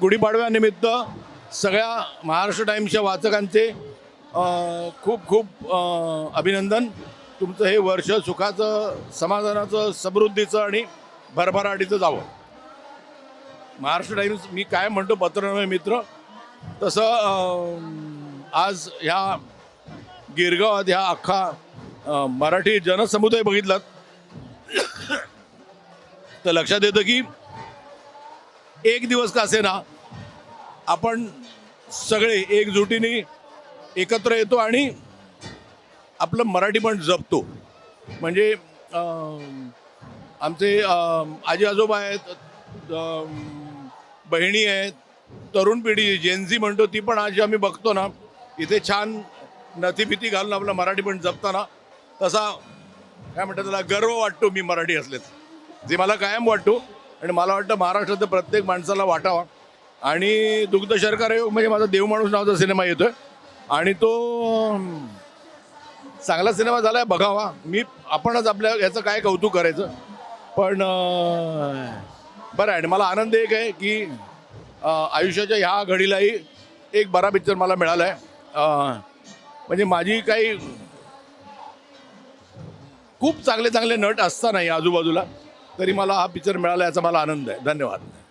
गुढीपाडव्यानिमित्त सगळ्या महाराष्ट्र टाईम्सच्या वाचकांचे खूप खूप अभिनंदन. तुमचं हे वर्ष सुखाचं समाधानाचं समृद्धीचं आणि भरभराटीचं जावं. महाराष्ट्र टाईम्स मी काय म्हणतो पत्रनवे मित्र तसं आज ह्या गिरगावात ह्या अख्खा मराठी जनसमुदाय बघितलात तर लक्षात येतं की एक दिवस का असेना आपण सगळे एकजुटीने एकत्र येतो आणि आपलं मराठी पण जपतो. म्हणजे आमचे आजी आजोबा आहेत बहिणी आहेत तरुण पिढी जेनझी म्हणतो ती पण आज आम्ही बघतो ना इथे छान नथीफिती घालून आपलं मराठी पण जपताना तसा काय म्हणतात त्याला गर्व वाटतो मी मराठी असलेत जे मला कायम वाटतो आणि मला वाटतं महाराष्ट्रात प्रत्येक माणसाला वाटावा. आणि दुग्ध शर्करा योग म्हणजे माझा देव माणूस नावाचा सिनेमा येतोय. आणि तो चांगला सिनेमा झालाय बघावा. मी आपणच आपल्या याचं काय कौतुक करायचं. पण बरं आहे आणि मला आनंद एक आहे की आयुष्याच्या ह्या घडीलाही एक बरा पिक्चर मला मिळाला आहे म्हणजे माझी काही खूप चांगले चांगले नट असतानाही आजूबाजूला तरी मला हा पिक्चर मिळाला याचा मला आनंद आहे. धन्यवाद.